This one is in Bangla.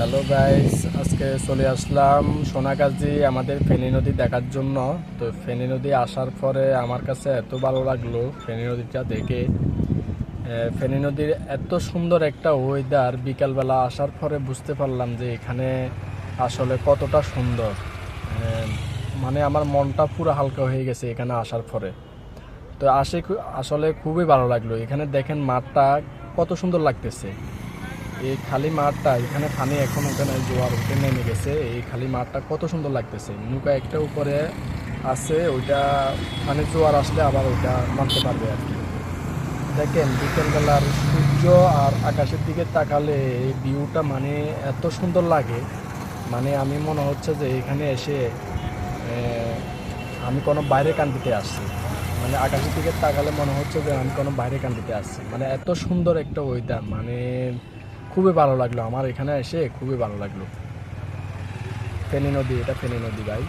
হ্যালো গাইস, আজকে চলে আসলাম সোনাগাজী, আমাদের ফেনী নদী দেখার জন্য। তো ফেনী নদী আসার পরে আমার কাছে এত ভালো লাগল ফেনী নদীটা দেখে। ফেনী নদীর এত সুন্দর একটা ওয়েদার বিকালবেলা আসার পরে বুঝতে পারলাম যে এখানে আসলে কতটা সুন্দর। মানে আমার মনটা পুরো হালকা হয়ে গেছে এখানে আসার পরে। তো আসে আসলে খুবই ভালো লাগল। এখানে দেখেন মাঠটা কত সুন্দর লাগতেছে। এই খালি মাঠটা এখানে পানি এখন ওখানে জোয়ার উঠে নেমে গেছে। এই খালি মাঠটা কত সুন্দর লাগতেছে। নৌকা একটা উপরে আছে, ওইটা মানে জোয়ার আসলে আবার ওইটা মানতে পারবে আর কি। দেখেন বিকেলবেলার সূর্য আর আকাশের দিকে তাকালে এই ভিউটা মানে এত সুন্দর লাগে। মানে আমি মনে হচ্ছে যে এখানে এসে আমি কোনো বাইরে কান্দিতে আসছি। মানে আকাশের দিকে তাকালে মনে হচ্ছে যে আমি কোনো বাইরে কান্দিতে আসছি। মানে এত সুন্দর একটা ওয়েদার মানে খুবই ভালো লাগল আমার এখানে এসে, খুবই ভালো লাগল। ফেনী নদী, এটা ফেনী নদী, ভাই।